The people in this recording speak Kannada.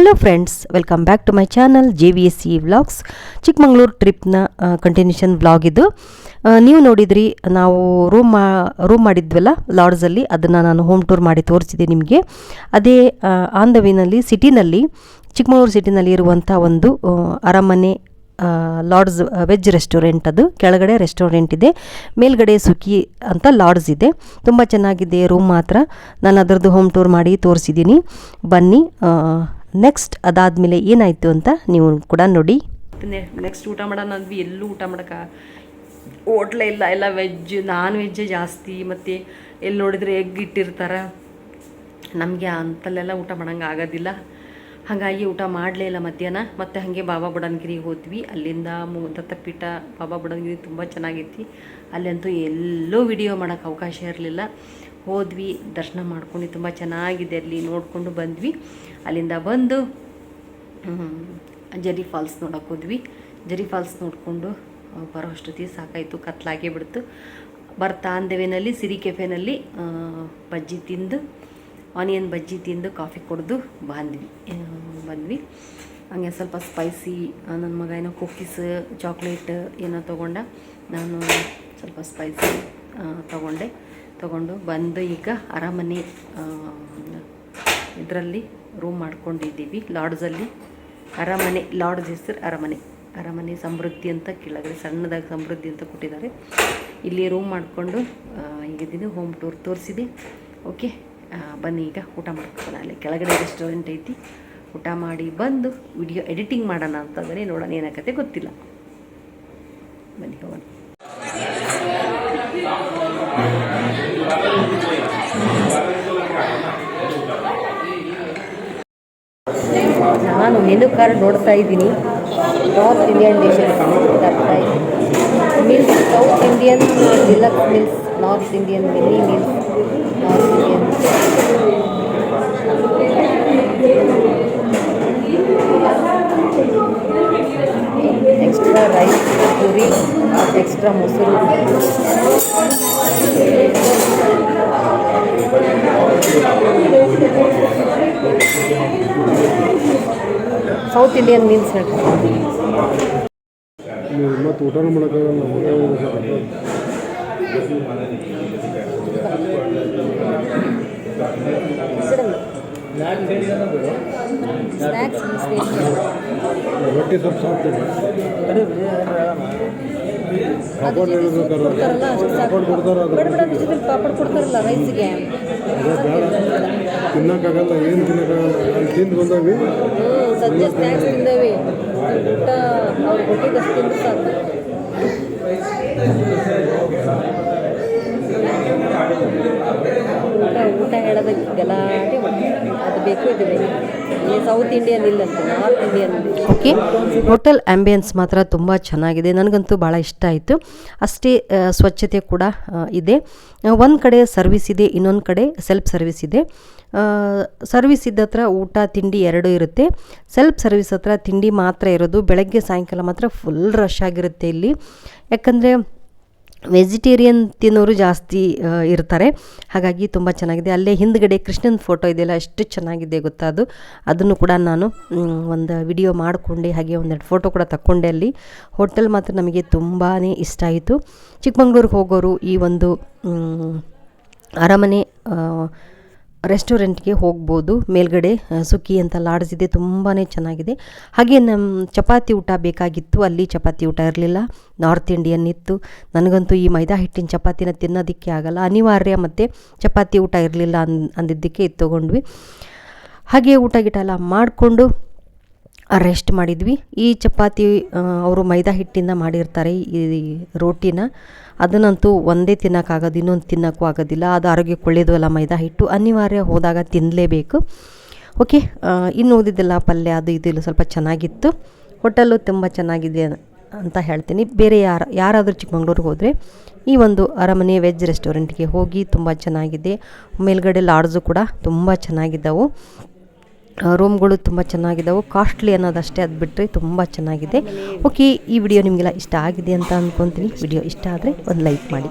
Hello friends welcome back to my channel J V S C vlogs Chikkamagaluru ಟ್ರಿಪ್ನ continuation vlog ಇದು. ನೀವು ನೋಡಿದ್ರಿ, ನಾವು ರೂಮ್ ಮಾ ರೂಮ್ ಮಾಡಿದ್ವಲ್ಲ ಲಾಡ್ಜಲ್ಲಿ ಅದನ್ನು ನಾನು ಹೋಮ್ ಟೂರ್ ಮಾಡಿ ತೋರಿಸಿದೆ ನಿಮಗೆ. ಅದೇ ಆನ್ ದ ವೇನಲ್ಲಿ ಸಿಟಿನಲ್ಲಿ ಚಿಕ್ಕಮಗಳೂರು ಸಿಟಿನಲ್ಲಿ ಇರುವಂಥ ಒಂದು ಅರಮನೆ ಲಾಡ್ಸ್ ವೆಜ್ ರೆಸ್ಟೋರೆಂಟ್ ಅದು. ಕೆಳಗಡೆ ರೆಸ್ಟೋರೆಂಟ್ ಇದೆ, ಮೇಲ್ಗಡೆ ಸುಖಿ ಅಂತ ಲಾಡ್ಸ್ ಇದೆ. ತುಂಬ ಚೆನ್ನಾಗಿದೆ ರೂಮ್ ಮಾತ್ರ. ನಾನು ಅದರದ್ದು ಹೋಮ್ ಟೂರ್ ಮಾಡಿ ತೋರಿಸಿದ್ದೀನಿ. ಬನ್ನಿ ನೆಕ್ಸ್ಟ್ ಅದಾದಮೇಲೆ ಏನಾಯಿತು ಅಂತ ನೀವು ಕೂಡ ನೋಡಿ. ನೆಕ್ಸ್ಟ್ ಊಟ ಮಾಡೋಣ ಅಂದ್ವಿ. ಎಲ್ಲೂ ಊಟ ಮಾಡೋಕೆ ಹೋಟ್ಲೇ ಇಲ್ಲ, ಎಲ್ಲ ವೆಜ್ ನಾನ್ ವೆಜ್ಜೇ ಜಾಸ್ತಿ. ಮತ್ತು ಎಲ್ಲಿ ನೋಡಿದರೆ ಎಗ್ ಇಟ್ಟಿರ್ತಾರೆ. ನಮಗೆ ಅಂಥಲ್ಲೆಲ್ಲ ಊಟ ಮಾಡೋಂಗೆ ಆಗೋದಿಲ್ಲ. ಹಾಗಾಗಿ ಊಟ ಮಾಡಲೇ ಇಲ್ಲ ಮಧ್ಯಾಹ್ನ. ಮತ್ತು ಹಾಗೆ ಬಾಬಾ ಬುಡನ್ಗಿರಿಗೆ ಹೋದ್ವಿ. ಅಲ್ಲಿಂದ ಮು ದತ್ತಪೀಠ ಬಾಬಾ ಬುಡನ್ಗಿರಿ ತುಂಬ ಚೆನ್ನಾಗೈತಿ. ಅಲ್ಲಂತೂ ಎಲ್ಲೂ ವಿಡಿಯೋ ಮಾಡೋಕ್ಕೆ ಅವಕಾಶ ಇರಲಿಲ್ಲ. ಹೋದ್ವಿ, ದರ್ಶನ ಮಾಡ್ಕೊಂಡು ತುಂಬ ಚೆನ್ನಾಗಿದೆ ಅಲ್ಲಿ ನೋಡಿಕೊಂಡು ಬಂದ್ವಿ. ಅಲ್ಲಿಂದ ಬಂದು ಜರಿ ಫಾಲ್ಸ್ ನೋಡಕ್ಕೆ ಹೋದ್ವಿ. ಜರಿ ಫಾಲ್ಸ್ ನೋಡಿಕೊಂಡು ಬರೋ ಅಷ್ಟೊತ್ತಿಗೆ ಸಾಕಾಯಿತು, ಕತ್ಲಾಗೇ ಬಿಡ್ತು. ಬರ್ತಾ ಅಂದೇವಿನಲ್ಲಿ, ಸಿರಿ ಕೆಫೆನಲ್ಲಿ ಬಜ್ಜಿ ತಿಂದು, ಆನಿಯನ್ ಬಜ್ಜಿ ತಿಂದು, ಕಾಫಿ ಕುಡಿದು ಬಂದ್ವಿ. ಬಂದ್ವಿ. ಹಂಗೆ ಸ್ವಲ್ಪ ಸ್ಪೈಸಿ ನನ್ನ ಮಗ ಏನೋ ಕುಕ್ಕೀಸ್, ಚಾಕ್ಲೇಟ್ ಏನೋ ತೊಗೊಂಡ, ನಾನು ಸ್ವಲ್ಪ ಸ್ಪೈಸಿ ತೊಗೊಂಡೆ. ತೊಗೊಂಡು ಬಂದು ಈಗ ಅರಮನೆ ಇದರಲ್ಲಿ ರೂಮ್ ಮಾಡ್ಕೊಂಡಿದ್ದೀವಿ ಲಾಡ್ಜಲ್ಲಿ ಅರಮನೆ ಲಾಡ್ಜ್ ಹೆಸರು ಅರಮನೆ. ಅರಮನೆ ಸಮೃದ್ಧಿ ಅಂತ ಕೆಳಗಡೆ ಸಣ್ಣದಾಗಿ ಸಮೃದ್ಧಿ ಅಂತ ಕೊಟ್ಟಿದ್ದಾರೆ. ಇಲ್ಲಿ ರೂಮ್ ಮಾಡಿಕೊಂಡು ಈಗಿದ್ದೀನಿ ಹೋಮ್ ಟೂರ್ ತೋರಿಸಿದೆ. ಓಕೆ ಬನ್ನಿ ಈಗ ಊಟ ಮಾಡ್ಕೊಳ್ಳೋಣ ಅಲ್ಲಿ ಕೆಳಗಡೆ ರೆಸ್ಟೋರೆಂಟ್ ಐತಿ. ಊಟ ಮಾಡಿ ಬಂದು ವಿಡಿಯೋ ಎಡಿಟಿಂಗ್ ಮಾಡೋಣ ಅಂತಂದರೆ ನೋಡೋಣ ಏನಾಗತ್ತೆ ಗೊತ್ತಿಲ್ಲ. ಬನ್ನಿ ಹೋಗೋಣ. ನಾನು ಮೆನು ಕಾರ್ಡ್ ನೋಡ್ತಾ ಇದ್ದೀನಿ ನಾರ್ತ್ ಇಂಡಿಯನ್ ಡಿಶಸ್ ಬರ್ತಾ meals south Indian deluxe meals north Indian mini meals north Indian extra rice puri extra ಮೊಸರು ಸೌತ್ ಇಂಡಿಯನ್ ಮೀನ್ಸ್ ಹೇಳ್ತಾರೆ ನೀವು ಮತ್ತೆ ಊಟ ರೊಟ್ಟಿ ಸ್ವಲ್ಪ ಸಾಕ್ತೀವಿ ಪಾಪಡ್ ಕೊಡ್ತಾರಲ್ಲ ಪಾಪಡ್ ಕೊಡ್ತಾರೆ ಪಾಪಡ್ ರೈಸ್ಗೆ ಅದೇ ಬೇಡ. ತಿನ್ನೋಕ್ಕಾಗಲ್ಲ ಏನು ತಿನ್ನಕ್ಕಾಗಲ್ಲ. ಅಲ್ಲಿ ತಿಂದು ಹ್ಞೂ ಸದ್ಯ ಸ್ನ್ಯಾಕ್ಸ್ ತಿಂದೇವಿ ಊಟ ಅವ್ರು ಕೊಟ್ಟಿದ್ದಷ್ಟು ತಿಂದು ಸಾಕು ಊಟ ಊಟ ಹೇಳೋದಕ್ಕೆ ಗಲಾಟೆ ಅದು ಬೇಕು ಇದು ಬೇಕು. ಇಲ್ಲಿ ಸೌತ್ ಇಂಡಿಯನ್ ಇಲ್ಲ north Indian okay hotel ambience ಮಾತ್ರ ತುಂಬ ಚೆನ್ನಾಗಿದೆ. ನನಗಂತೂ ಭಾಳ ಇಷ್ಟ ಆಯಿತು. ಅಷ್ಟೇ ಸ್ವಚ್ಛತೆ ಕೂಡ ಇದೆ. ಒಂದು ಕಡೆ ಸರ್ವಿಸ್ ಇದೆ, ಇನ್ನೊಂದು ಕಡೆ ಸೆಲ್ಫ್ ಸರ್ವಿಸ್ ಇದೆ. ಸರ್ವಿಸ್ ಇದ್ದ ಹತ್ರ ಊಟ, ತಿಂಡಿ ಎರಡೂ ಇರುತ್ತೆ. ಸೆಲ್ಫ್ ಸರ್ವಿಸ್ ಹತ್ರ ತಿಂಡಿ ಮಾತ್ರ ಇರೋದು. ಬೆಳಗ್ಗೆ, ಸಾಯಂಕಾಲ ಮಾತ್ರ ಫುಲ್ ರಶ್ ಆಗಿರುತ್ತೆ ಇಲ್ಲಿ. ಯಾಕಂದರೆ ವೆಜಿಟೇರಿಯನ್ ತಿನ್ನೋರು ಜಾಸ್ತಿ ಇರ್ತಾರೆ. ಹಾಗಾಗಿ ತುಂಬ ಚೆನ್ನಾಗಿದೆ. ಅಲ್ಲೇ ಹಿಂದ್ಗಡೆ ಕೃಷ್ಣನ ಫೋಟೋ ಇದೆಯಲ್ಲ, ಎಷ್ಟು ಚೆನ್ನಾಗಿದೆ ಗೊತ್ತಾ ಅದು. ಅದನ್ನು ಕೂಡ ನಾನು ಒಂದು ವಿಡಿಯೋ ಮಾಡಿಕೊಂಡೆ, ಹಾಗೆ ಒಂದೆರಡು ಫೋಟೋ ಕೂಡ ತಕ್ಕೊಂಡೆ ಅಲ್ಲಿ. ಹೋಟೆಲ್ ಮಾತ್ರ ನಮಗೆ ತುಂಬಾ ಇಷ್ಟ ಆಯಿತು. ಚಿಕ್ಕಮಂಗ್ಳೂರಿಗೆ ಹೋಗೋರು ಈ ಒಂದು ಅರಮನೆ ರೆಸ್ಟೋರೆಂಟ್ಗೆ ಹೋಗ್ಬೋದು. ಮೇಲ್ಗಡೆ ಸುಕ್ಕಿ ಅಂತ ಲಾಡ್ಜ್ ಇದೆ ತುಂಬಾ ಚೆನ್ನಾಗಿದೆ. ಹಾಗೆ ನಮ್ಮ ಚಪಾತಿ ಊಟ ಬೇಕಾಗಿತ್ತು, ಅಲ್ಲಿ ಚಪಾತಿ ಊಟ ಇರಲಿಲ್ಲ. ನಾರ್ತ್ ಇಂಡಿಯನ್ ಇತ್ತು. ನನಗಂತೂ ಈ ಮೈದಾ ಹಿಟ್ಟಿನ ಚಪಾತಿನ ತಿನ್ನೋದಕ್ಕೆ ಆಗಲ್ಲ. ಅನಿವಾರ್ಯ ಮತ್ತು ಚಪಾತಿ ಊಟ ಇರಲಿಲ್ಲ ಅನ್ ಅಂದಿದ್ದಕ್ಕೆ ಇದು ತೊಗೊಂಡ್ವಿ. ಹಾಗೆ ಊಟ ಗಿಟ ಎಲ್ಲ ಮಾಡಿಕೊಂಡು ರೆಸ್ಟ್ ಮಾಡಿದ್ವಿ. ಈ ಚಪಾತಿ ಅವರು ಮೈದಾ ಹಿಟ್ಟಿಂದ ಮಾಡಿರ್ತಾರೆ ಈ ರೋಟಿನ. ಅದನ್ನಂತೂ ಒಂದೇ ತಿನ್ನೋಕ್ಕಾಗೋದು ಇನ್ನೊಂದು ತಿನ್ನೋಕ್ಕೂ ಆಗೋದಿಲ್ಲ. ಅದು ಆರೋಗ್ಯಕ್ಕೆ ಒಳ್ಳೆಯದು ಅಲ್ಲ ಮೈದಾ ಹಿಟ್ಟು. ಅನಿವಾರ್ಯ ಹೋದಾಗ ತಿನ್ನಲೇಬೇಕು. ಓಕೆ ಇನ್ನು ಉಳಿದಿದ್ದೆಲ್ಲ ಪಲ್ಯ, ಅದು ಇದು ಸ್ವಲ್ಪ ಚೆನ್ನಾಗಿತ್ತು. ಹೋಟೆಲ್ಲು ತುಂಬ ಚೆನ್ನಾಗಿದೆ ಅಂತ ಹೇಳ್ತೀನಿ. ಬೇರೆ ಯಾರು, ಯಾರಾದರೂ ಚಿಕ್ಕಮಂಗ್ಳೂರಿಗೆ ಹೋದರೆ ಈ ಒಂದು ಅರಮನೆ ವೆಜ್ ರೆಸ್ಟೋರೆಂಟ್ಗೆ ಹೋಗಿ ತುಂಬ ಚೆನ್ನಾಗಿದೆ. ಮೇಲ್ಗಡೆ ಲಾಡ್ಜು ಕೂಡ ತುಂಬ ಚೆನ್ನಾಗಿದ್ದವು. ರೂಮ್ಗಳು ತುಂಬ ಚೆನ್ನಾಗಿದ್ದಾವೆ ಕಾಸ್ಟ್ಲಿ ಅನ್ನೋದಷ್ಟೇ ಅದು ಬಿಟ್ಟರೆ ತುಂಬ ಚೆನ್ನಾಗಿದೆ. ಓಕೆ ಈ ವಿಡಿಯೋ ನಿಮಗೆಲ್ಲ ಇಷ್ಟ ಆಗಿದೆ ಅಂತ ಅಂದ್ಕೊತೀನಿ ವಿಡಿಯೋ ಇಷ್ಟ ಆದರೆ ಒಂದು ಲೈಕ್ ಮಾಡಿ.